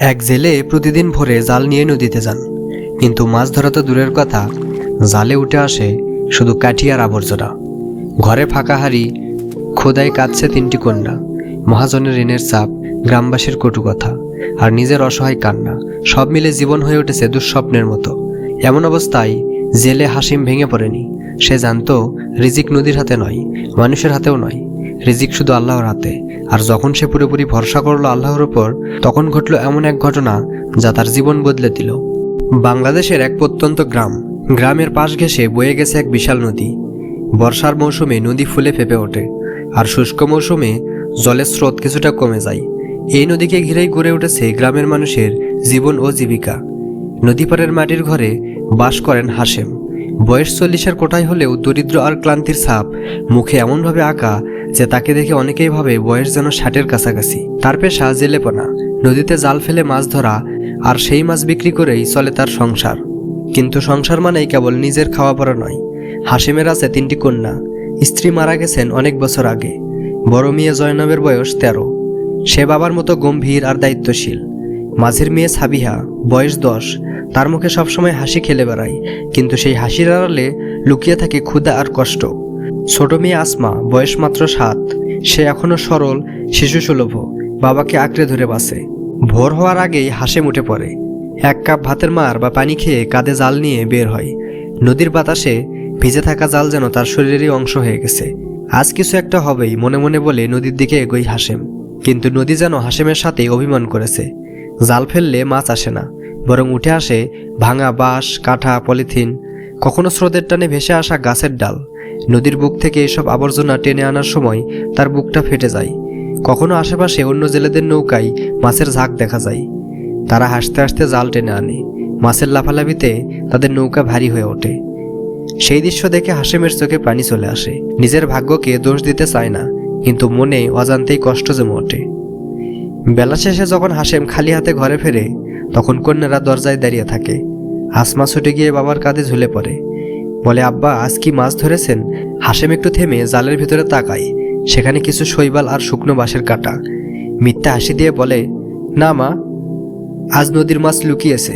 এক জেলে প্রতিদিন ভোরে জাল নিয়ে নদীতে যান। কিন্তু মাছ ধরা তো দূরের কথা, জালে উঠে আসে শুধু কাঠি আর আবর্জনা। ঘরে ফাঁকা হাড়ি খোদায় কাঁদছে তিনটি কন্যা। মহাজনের ঋণের চাপ, গ্রামবাসীর কটু কথা আর নিজের অসহায় কান্না, সব মিলে জীবন হয়ে উঠেছে দুঃস্বপ্নের মতো। এমন অবস্থায় জেলে হাসিম ভেঙে পড়েনি। সে জানতো, রিজিক নদীর হাতে নয়, মানুষের হাতেও নয়। রিজিক শুধু আল্লাহর হাতে। আর যখন সে পুরোপুরি ভরসা করল আল্লাহর ওপর তখন ঘটলো এমন এক ঘটনা যা তার জীবন বদলে দিল। বাংলাদেশের এক প্রত্যন্ত গ্রাম, গ্রামের পাশ ঘেঁষে বয়ে গেছে এক বিশাল নদী। বর্ষার মৌসুমে নদী ফুলে ফেপে ওঠে, আর শুষ্ক মৌসুমে জলের স্রোত কিছুটা কমে যায়। এই নদীকে ঘিরেই গড়ে উঠেছে গ্রামের মানুষের জীবন ও জীবিকা। নদীপাড়ের মাটির ঘরে বাস করেন হাসেম বয়স চল্লিশের কোটায় হলেও দরিদ্র আর ক্লান্তির ছাপ, মুখে এমনভাবে আঁকা যে তাকে দেখে অনেকেই ভাবে বয়স যেন ষাটের কাছাকাছি। তার পেশা জেলেপনা, নদীতে জাল ফেলে মাছ ধরা আর সেই মাছ বিক্রি করেই চলে তার সংসার। কিন্তু সংসার মানেই কেবল নিজের খাওয়া পড়া নয়। হাসিমের আছে তিনটি কন্যা, স্ত্রী মারা গেছেন অনেক বছর আগে। বড় মেয়ে জয়নবের বয়স তেরো। সে বাবার মতো গম্ভীর আর দায়িত্বশীল। মাঝের মেয়ে সাবিহা, বয়স দশ। তার মুখে সবসময় হাসি খেলে বেড়ায়, কিন্তু সেই হাসির আড়ালে লুকিয়ে থাকে ক্ষুধা আর কষ্ট। ছোট মেয়ে আসমা, বয়স মাত্র সাত, সে এখনও সরল শিশু সুলভ বাবাকে আঁকড়ে ধরে বাসে ভোর হওয়ার আগেই হাসে মুটে পড়ে। এক কাপ ভাতের মার বা পানি খেয়ে কাঁধে জাল নিয়ে বের হয়। নদীর বাতাসে ভিজে থাকা জাল যেন তার শরীরেরই অংশ হয়ে গেছে। আজ কিছু একটা হবেই, মনে মনে বলে নদীর দিকে এগোই হাসেম। কিন্তু নদী যেন হাসেমের সাথে অভিমান করেছে। জাল ফেললে মাছ আসে না। বরং উঠে আসে ভাঙা বাঁশ, কাঠা, পলিথিন, কখনো স্রোতের টানে ভেসে আসা গাছের ডাল। নদীর বুক থেকে এসব আবর্জনা টেনে আনার সময় তার বুকটা ফেটে যায়। কখনো আশেপাশে অন্য জেলেদের নৌকায় মাছের ঝাঁক দেখা যায়। তারা হাসতে হাসতে জাল টেনে আনে। মাছের লাফালাফিতে তাদের নৌকা ভারী হয়ে ওঠে। সেই দৃশ্য দেখে হাসেমের চোখে পানি চলে আসে। নিজের ভাগ্যকে দোষ দিতে চায় না, কিন্তু মনে অজান্তেই কষ্ট জমে ওঠে। বেলা শেষে যখন হাসেম খালি হাতে ঘরে ফেরে তখন কন্যারা দরজায় দাঁড়িয়ে থাকে। আসমা ছুটে গিয়ে বাবার কাঁধে ঝুলে পড়ে। বলে, আব্বা, আজ কি মাছ ধরেছেন? হাসেম একটু থেমে জালের ভিতরে তাকায়। সেখানে কিছু শৈবাল আর শুকনো বাঁশের কাটা। মিথ্যা হাসি দিয়ে বলে, না মা, আজ নদীর মাছ লুকিয়েছে।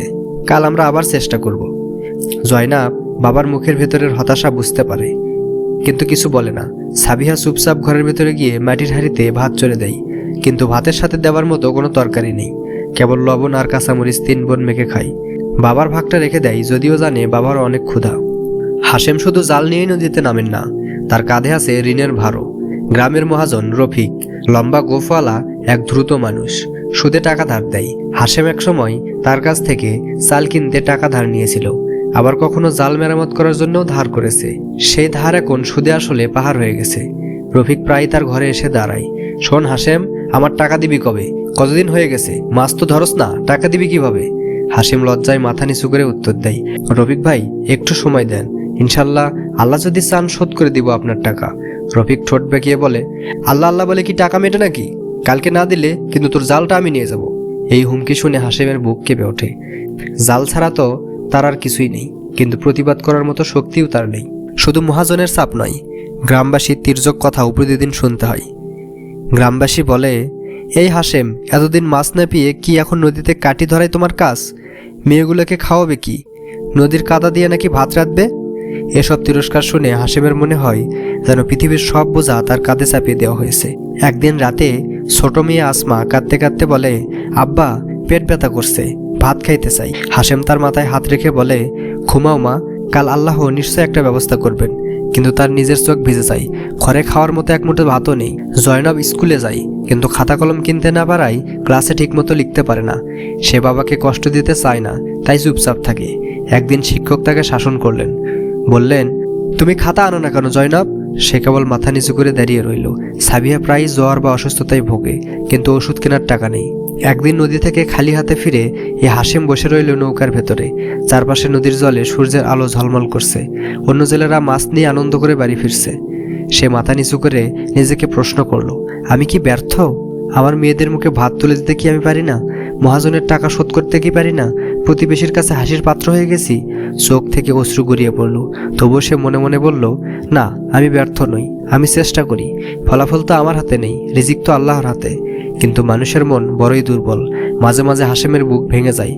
কাল আমরা আবার চেষ্টা করব। জয়নাব বাবার মুখের ভেতরের হতাশা বুঝতে পারে। কিন্তু কিছু বলে না। সাবিহা চুপচাপ ঘরের ভেতরে গিয়ে মাটির হাঁড়িতে ভাত চড়ে দেয়। কিন্তু ভাতের সাথে দেওয়ার মতো কোনো তরকারি নেই। কেবল লবণ আর কাঁচামরিচ তিন বোন মেখে খায় বাবার ভাগটা রেখে দেয়, যদিও জানে বাবার অনেক ক্ষুধা। হাসেম শুধু জাল নিয়েই নদীতে নামেন না, তার কাঁধে আছে ঋণের ভারও। গ্রামের মহাজন রফিক, লম্বা গোফওয়ালা, এক দ্রুত মানুষ। সুদে টাকা ধার দেয়। হাসেম এক সময় তার কাছ থেকে চাল কিনতে টাকা ধার নিয়েছিল, আবার কখনো জাল মেরামত করার জন্যও ধার করেছে। সেই ধার এখন সুদে আসলে পাহাড় হয়ে গেছে। রফিক প্রায় তার ঘরে এসে দাঁড়ায়। শোন হাসেম আমার টাকা দিবি কবে? কতদিন হয়ে গেছে? মাছ তো ধরস না, টাকা দিবি কীভাবে? হাসিম লজ্জায় মাথা নিচু করে উত্তর দেয়, রফিক ভাই, একটু সময় দেন। ইনশাল্লাহ আল্লাহ যদি চান শোধ করে দিব আপনার টাকা। রফিক ঠোঁট বেঁকিয়ে বলে, আল্লাহ আল্লাহ বলে কি টাকা মেটে নাকি? কালকে না দিলে কিন্তু তোর জালটা আমি নিয়ে যাব। এই হুমকি শুনে হাসিমের বুক কেঁপে ওঠে। জাল ছাড়া তো তার আর কিছুই নেই, কিন্তু প্রতিবাদ করার মতো শক্তিও তার নেই। শুধু মহাজনের চাপ নয়, গ্রামবাসীর তির্যক কথাও প্রতিদিন শুনতে হয়। গ্রামবাসী বলে, এই হাসেম এতদিন মাছ না পেয়ে কি এখন নদীতে কাটি ধরাই তোমার কাজ? মেয়েগুলোকে খাওয়াবে কি? নদীর কাদা দিয়ে নাকি ভাত রাঁধবে? এসব তিরস্কার শুনে হাসেমের মনে হয় যেন পৃথিবীর সব বোঝা তার কাঁধে চাপিয়ে দেওয়া হয়েছে। একদিন রাতে ছোট মেয়ে আসমা কাঁদতে কাঁদতে বলে, আব্বা, পেট ব্যথা করছে, ভাত খাইতে চাই। হাসেম তার মাথায় হাত রেখে বলে, ঘুমাও মা, কাল আল্লাহ নিশ্চয় একটা ব্যবস্থা করবেন। কিন্তু তার নিজের চোখ ভিজে যায়। ঘরে খাওয়ার মতো এক মুঠো ভাতও নেই। জয়নব স্কুলে যায়, কিন্তু খাতা কলম কিনতে না পারায় ক্লাসে ঠিকমতো লিখতে পারে না। সে বাবাকে কষ্ট দিতে চায় না, তাই চুপচাপ থাকে। একদিন শিক্ষক তাকে শাসন করলেন। বললেন, তুমি খাতা আনো না কেন জয়নব? সে কেবল মাথা নিচু করে দাঁড়িয়ে রইল। সাবিয়া প্রায় জ্বর বা অসুস্থতায় ভোগে, কিন্তু ওষুধ কেনার টাকা নেই। একদিন নদী থেকে খালি হাতে ফিরে এ হাসিম বসে রইল নৌকার ভেতরে। চারপাশে নদীর জলে সূর্যের আলো ঝলমল করছে। অন্য জেলেরা মাছ নিয়ে আনন্দ করে বাড়ি ফিরছে। সে মাথা নিচু করে নিজেকে প্রশ্ন করল, আমি কি ব্যর্থ? আমার মেয়েদের মুখে ভাত তুলে দিতে কি আমি পারি না? মহাজনের টাকা শোধ করতে কি পারি না? প্রতিবেশীর কাছে হাসির পাত্র হয়ে গেছি। চোখ থেকে অশ্রু গড়িয়ে পড়ল। তবুও সে মনে মনে বলল, না, আমি ব্যর্থ নই। আমি চেষ্টা করি। ফলাফল তো আমার হাতে নেই। রিজিক তো আল্লাহর হাতে। কিন্তু মানুষের মন বড়ই দুর্বল। মাঝে মাঝে হাসেমের বুক ভেঙে যায়।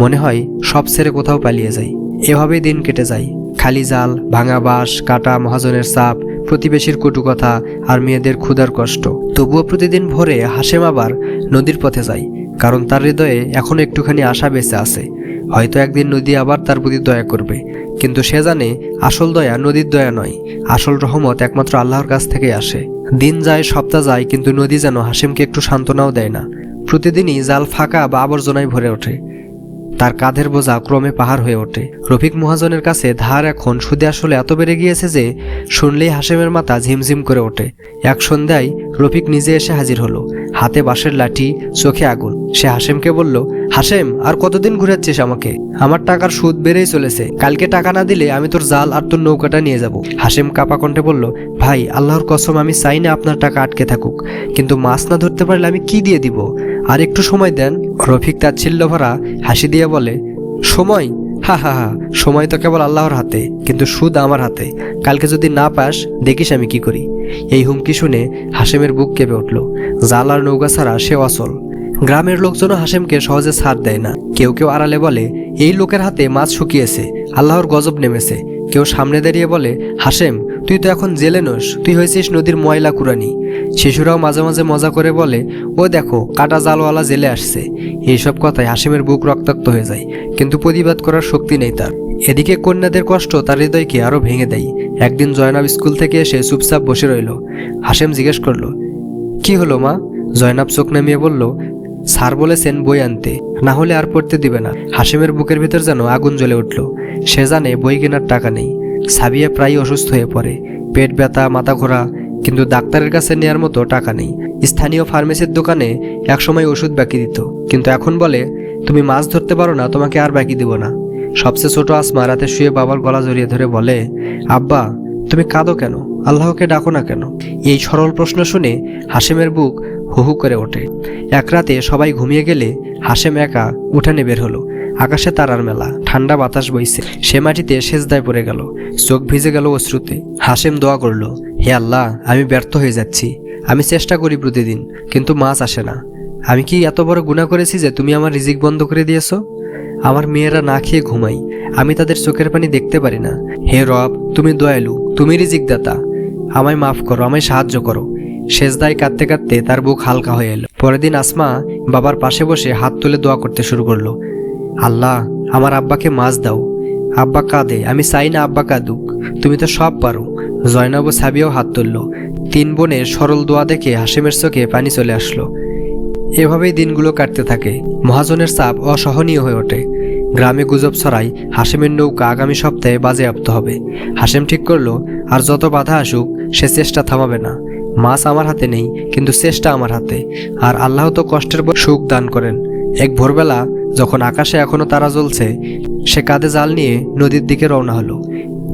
মনে হয় সব ছেড়ে কোথাও পালিয়ে যায়। এভাবেই দিন কেটে যায়। খালি জাল, ভাঙা বাঁশ, কাটা মহাজনের চাপ প্রতিবেশীর কটু কথা আর মেয়েদের ক্ষুধার কষ্ট। তবুও প্রতিদিন ভোরে হাসেম আবার নদীর পথে যায়, কারণ তার হৃদয়ে এখনও একটুখানি আশা বেঁচে আছে। হয়তো একদিন নদী আবার তার প্রতি দয়া করবে। কিন্তু সে জানে, আসল দয়া নদীর দয়া নয়। আসল রহমত একমাত্র আল্লাহর কাছ থেকে আসে। দিন যায়, সপ্তাহ যায়, কিন্তু নদী যেন হাসিমকে একটু সান্ত্বনাও দেয় না। প্রতিদিনই জাল ফাঁকা বা আবর্জনায় ভরে ওঠে। তার কাঁধের বোঝা ক্রমে পাহাড় হয়ে ওঠে। রফিক মহাজনের কাছে ধার এখন সুদে আসলে এত বেড়ে গিয়েছে যে, শুনলেই হাসেমের মাথা ঝিমঝিম করে ওঠে। এক সন্ধ্যায় রফিক নিজে এসে হাজির হলো। হাতে বাঁশের লাঠি, চোখে আগুন। সে হাসেমকে বলল হাসেম আর কতদিন ঘুরাচ্ছিস আমাকে? আমার টাকার সুদ বেড়েই চলেছে। কালকে টাকা না দিলে আমি তোর জাল আর তোর নৌকাটা নিয়ে যাব। হাসেম কাপা কণ্ঠে বলল, ভাই, আল্লাহর কসম, আমি চাই না আপনার টাকা আটকে থাকুক। কিন্তু মাছ না ধরতে পারলে আমি কি দিয়ে দিব? আর একটু সময় দেন। রফিক তাচ্ছিল্য ভরা হাসি দিয়ে বলে, সময়? হা হা হা, সময় তো কেবল আল্লাহর হাতে, কিন্তু সুদ আমার হাতে। কালকে যদি না পাস, দেখিস আমি কি করি। এই হুমকি শুনে হাসেমের বুক কেঁপে উঠল। জাল আর নৌকা ছাড়া সে অচল। গ্রামের লোকজনও হাসেমকে সহজে ছাড় দেয় না। কেউ কেউ আড়ালে বলে, এই লোকের হাতে মাছ শুকিয়েছে, আল্লাহর গজব নেমেছে। কেউ সামনে দাঁড়িয়ে বলে হাসেম তুই তো এখন জেলে নোস, তুই হয়েছিস নদীর ময়লা কুরানি শিশুরাও মাঝে মাঝে মজা করে বলে, ও দেখো, কাটা জালওয়ালা জেলে আসছে। এইসব কথায় হাসিমের বুক রক্তাক্ত হয়ে যায়, কিন্তু প্রতিবাদ করার শক্তি নেই তার। এদিকে কন্যাদের কষ্ট তার হৃদয়কে আরও ভেঙে দেয়। একদিন জয়নাব স্কুল থেকে এসে চুপচাপ বসে রইল। হাসেম জিজ্ঞেস করল, কি হলো মা? জয়নাব চোখ নামিয়ে বলল, স্যার বলেছেন বই আনতে, না হলে আর পড়তে দিবে না। হাসেমের বুকের ভিতর যেন আগুন জ্বলে উঠল। সে জানে বই কেনার টাকা নেই। সাবিয়া প্রায় অসুস্থ হয়ে পড়ে। পেট ব্যথা, মাথা ঘোরা, কিন্তু ডাক্তারের কাছে নেয়ার মতো টাকা নেই। স্থানীয় ফার্মেসির দোকানে একসময় ওষুধ বাকি দিত, কিন্তু এখন বলে, তুমি মাছ ধরতে পারো না, তোমাকে আর বাকি দিব না। সবচেয়ে ছোট আসমা রাতে শুয়ে বাবার গলা জড়িয়ে ধরে বলে, আব্বা, তুমি কাঁদো কেন? আল্লাহকে ডাকো না কেন? এই সরল প্রশ্ন শুনে হাসিমের বুক হু হু করে ওঠে। এক রাতে সবাই ঘুমিয়ে গেলে হাসেম একা উঠানে বের হলো। আকাশে তারার মেলা, ঠান্ডা বাতাস বইছে। সে মাটিতে সেজদায় পড়ে গেল। চোখ ভিজে গেল অশ্রুতে। হাসেম দোয়া করল, হে আল্লাহ, আমি ব্যর্থ হয়ে যাচ্ছি। আমি চেষ্টা করি প্রতিদিন, কিন্তু মাছ আসে না। আমি কি এত বড় গুণা করেছি যে তুমি আমার রিজিক বন্ধ করে দিয়েছ? আমার মেয়েরা না খেয়ে ঘুমাই। আমি তাদের চোখের পানি দেখতে পারি না। হে রব, তুমি দয়ালু, তুমি রিজিক দাতা আমায় মাফ করো, আমায় সাহায্য করো। শেষদায় কাঁদতে কাঁদতে তার বুক হালকা হয়ে এলো। পরের দিন আসমা বাবার পাশে বসে হাত তুলে দোয়া করতে শুরু করল। আল্লাহ, আমার আব্বাকে মাছ দাও। আব্বা কাঁদে, আমি চাই না আব্বা কাঁদুক। তুমি তো সব পারো। জয়নব ও সাবিয়াও হাত তুলল। তিন বোনের সরল দোয়া দেখে হাসিমের চোখে পানি চলে আসলো। এভাবেই দিনগুলো কাটতে থাকে। মহাজনের চাপ অসহনীয় হয়ে ওঠে। গ্রামে গুজব ছড়াই হাসেমের নৌকা আগামী সপ্তাহে বাজেয়াপ্ত হবে। হাসেম ঠিক করল, আর যত বাধা আসুক, সে চেষ্টা থামাবে না। মাছ আমার হাতে নেই, কিন্তু চেষ্টা আমার হাতে। আর আল্লাহ তো কষ্টের পর সুখ দান করেন। এক ভোরবেলা, যখন আকাশে এখনও তারা জ্বলছে, সে কাঁধে জাল নিয়ে নদীর দিকে রওনা হলো।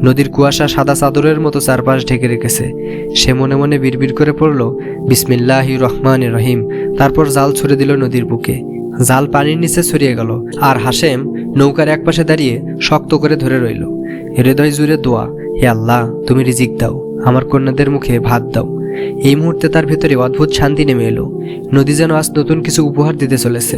নদীর কুয়াশা সাদা চাদরের মতো চারপাশ ঢেকে রেখেছে। সে মনে মনে বিড়বিড় করে পড়ল, বিসমিল্লাহি রহমান রহিম। তারপর জাল ছুড়ে দিল নদীর বুকে। জাল পানির নিচে ছড়িয়ে গেল আর হাসেম নৌকার একপাশে দাঁড়িয়ে শক্ত করে ধরে রইল। হৃদয় জুড়ে দোয়া, হে আল্লাহ, তুমি রিজিক দাও, আমার কন্যাদের মুখে ভাত দাও। এই মুহূর্তে তার ভেতরে অদ্ভুত শান্তি নেমে এলো। নদী যেন আজ নতুন কিছু উপহার দিতে চলেছে।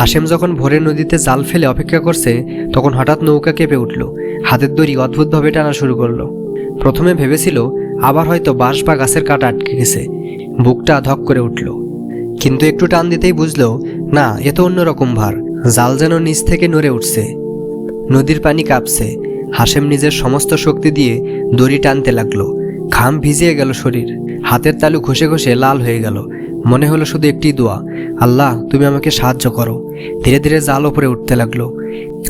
হাসেম যখন ভোরে নদীতে জাল ফেলে অপেক্ষা করছে, তখন হঠাৎ নৌকা কেঁপে উঠল। হাতের দড়ি অদ্ভুতভাবে টানা শুরু করল। প্রথমে ভেবেছিল, আবার হয়তো বাঁশ বা গাছের কাটা আটকে গেছে। বুকটা ধক করে উঠল। কিন্তু একটু টান দিতেই বুঝলো, না, এ তো অন্যরকম ভার। জাল যেন নিচ থেকে নড়ে উঠছে। নদীর পানি কাঁপছে। হাসেম নিজের সমস্ত শক্তি দিয়ে দড়ি টানতে লাগল। ঘাম ভিজিয়ে গেল শরীর। হাতের তালু ঘষে ঘষে লাল হয়ে গেল। মনে হলো শুধু একটি দোয়া। আল্লাহ, তুমি আমাকে সাহায্য করো। ধীরে ধীরে জাল ওপরে উঠতে লাগল।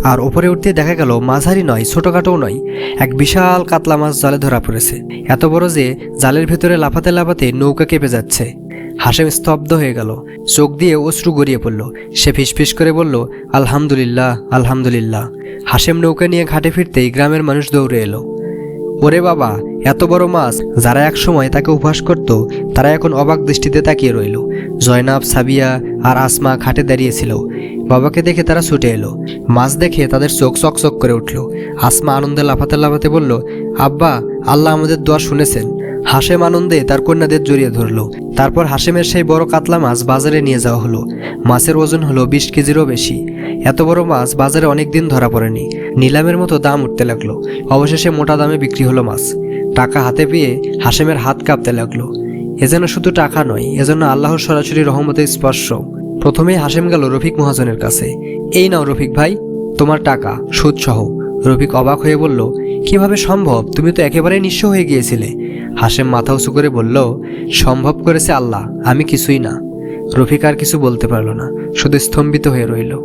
আর ওপরে উঠতে দেখা গেল মাঝারি নয়, ছোটোখাটোও নয়। এক বিশাল কাতলা মাছ জালে ধরা পড়েছে। এত বড় যে জালের ভেতরে লাফাতে লাফাতে নৌকা কেঁপে যাচ্ছে। হাসেম স্তব্ধ হয়ে গেল। চোখ দিয়ে অশ্রু গড়িয়ে পড়ল। সে ফিসফিস করে বলল, আলহামদুলিল্লাহ আলহামদুলিল্লাহ। হাসেম নৌকা নিয়ে ঘাটে ফিরতেই গ্রামের মানুষ দৌড়ে এলো। ওরে বাবা, এত বড় মাছ, যারা এক সময় তাকে উপহাস করত, তারা এখন অবাক দৃষ্টিতে তাকিয়ে রইল। জয়নাব, সাবিয়া আর আসমা খাটে দাঁড়িয়েছিল। বাবাকে দেখে তারা ছুটে এলো। মাছ দেখে তাদের চোখ চকচক করে উঠল। আসমা আনন্দে লাফাতে লাফাতে বলল, আব্বা, আল্লাহ আমাদের দোয়া শুনেছেন। হাসেম আনন্দে তার কন্যাদের জড়িয়ে ধরলো। তারপর হাসেমের সেই বড় কাতলা মাছ বাজারে নিয়ে যাওয়া হলো। মাছের ওজন হলো বিশ কেজিরও বেশি। এত বড় মাছ বাজারে অনেক দিন ধরা পড়েনি। নিলামের মতো দাম উঠতে লাগল। অবশেষে মোটা দামে বিক্রি হলো মাছ। টাকা হাতে পেয়ে হাসেমের হাত কাঁপতে লাগল। এ যেন শুধু টাকা নয় এজন্য আল্লাহর সরাসরি রহমতের স্পর্শ। প্রথমে হাসেম গেল রফিক মহাজনের কাছে। এই নাও রফিক ভাই, তোমার টাকা সুদসহ রফিক অবাক হয়ে বলল, কীভাবে সম্ভব? তুমি তো একেবারে নিঃস্ব হয়ে গিয়েছিলে। হাসেম মাথা উঁচু করে বলল, সম্ভব করেছে আল্লাহ, আমি কিছুই না। রফিক আর কিছু বলতে পারল না, শুধু স্তম্ভিত হয়ে রইল।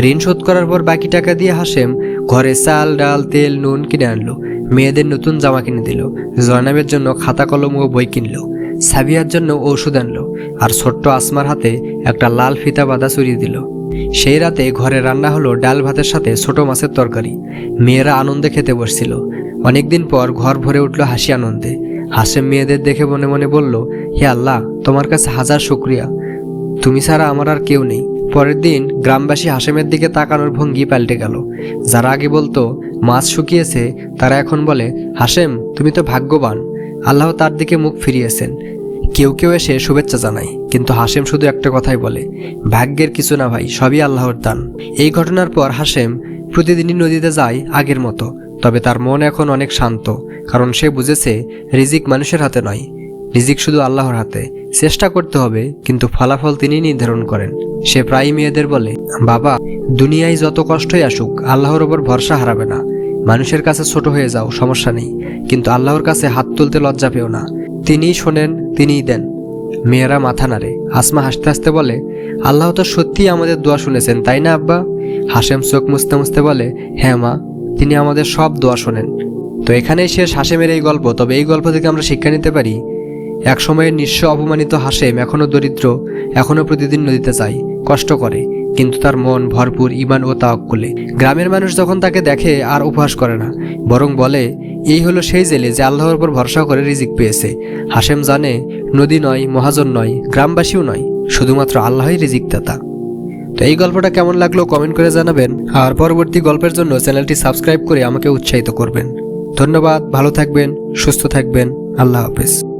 ঋণ শোধ করার পর বাকি টাকা দিয়ে হাসেম ঘরে চাল, ডাল, তেল, নুন কিনে আনলো। মেয়েদের নতুন জামা কিনে দিল। জয়নাবের জন্য খাতা, কলম ও বই কিনলো। সাবিয়ার জন্য ঔষধ আনলো। আর ছোট্ট আসমার হাতে একটা লাল ফিতা বাঁধা চুরিয়ে দিল। সেই রাতে ঘরে রান্না হলো ডাল ভাতের সাথে ছোট মাছের তরকারি। মেয়েরা আনন্দে খেতে বসছিল। অনেকদিন পর ঘর ভরে উঠল হাসি আনন্দে। হাসেম মেয়েদের দেখে মনে মনে বলল, হে আল্লাহ, তোমার কাছে হাজার শুক্রিয়া। তুমি ছাড়া আমার আর কেউ নেই। পরের দিন গ্রামবাসী হাসেমের দিকে তাকানোর ভঙ্গি পাল্টে গেল। যারা আগে বলতো, মাছ শুকিয়েছে তারা এখন বলে হাসেম তুমি তো ভাগ্যবান। আল্লাহ তার দিকে মুখ ফিরিয়েছেন। কেউ কেউ এসে শুভেচ্ছা জানায়, কিন্তু হাসেম শুধু একটা কথাই বলে, ভাগ্যের কিছু না ভাই, সবই আল্লাহর দান। এই ঘটনার পর হাসেম প্রতিদিনই নদীতে যায় আগের মতো, তবে তার মন এখন অনেক শান্ত, কারণ সে বুঝেছে, রিজিক মানুষের হাতে নয়। রিজিক শুধু আল্লাহর হাতে। চেষ্টা করতে হবে, কিন্তু ফলাফল তিনি নির্ধারণ করেন। সে প্রায় মেয়েদের বলে, বাবা, দুনিয়ায় যত কষ্টই আসুক, আল্লাহর ওপর ভরসা হারাবে না। মানুষের কাছে ছোট হয়ে যাও, সমস্যা নেই। কিন্তু আল্লাহর কাছে হাত তুলতে লজ্জা পেও না। তিনিই শোনেন, তিনিই দেন। মেয়েরা মাথা নাড়ে, আসমা হাসতে হাসতে বলে, আল্লাহ তো সত্যিই আমাদের দোয়া শুনেছেন, তাই না আব্বা? হাসেম চোখ মুছতে মুছতে বলে হ্যাঁ মা, তিনি আমাদের সব দোয়া শোনেন। তো এখানেই শেষ হাসেমের এই গল্প, তবে এই গল্প থেকে আমরা শিক্ষা নিতে পারি এক সময়ের নিঃস্ব অপমানিত হাসেম এখনও দরিদ্র এখনও প্রতিদিন নদীতে যায়, কষ্ট করে, কিন্তু তার মন ভরপুর ইমান ও তাওয়াক্কুলে। গ্রামের মানুষ যখন তাকে দেখে, আর উপহাস করে না, বরং বলে, এই হলো সেই জেলে যে আল্লাহর উপর ভরসা করে রিজিক পেয়েছে। হাসেম জানে, নদী নয়, মহাজন নয়, গ্রামবাসীও নয়, শুধুমাত্র আল্লাহই রিজিক দাতা তো এই গল্পটা কেমন লাগল কমেন্ট করে জানাবেন, আর পরবর্তী গল্পের জন্য চ্যানেলটি সাবস্ক্রাইব করে আমাকে উৎসাহিত করবেন। ধন্যবাদ, ভালো থাকবেন, সুস্থ থাকবেন, আল্লাহ হাফেজ।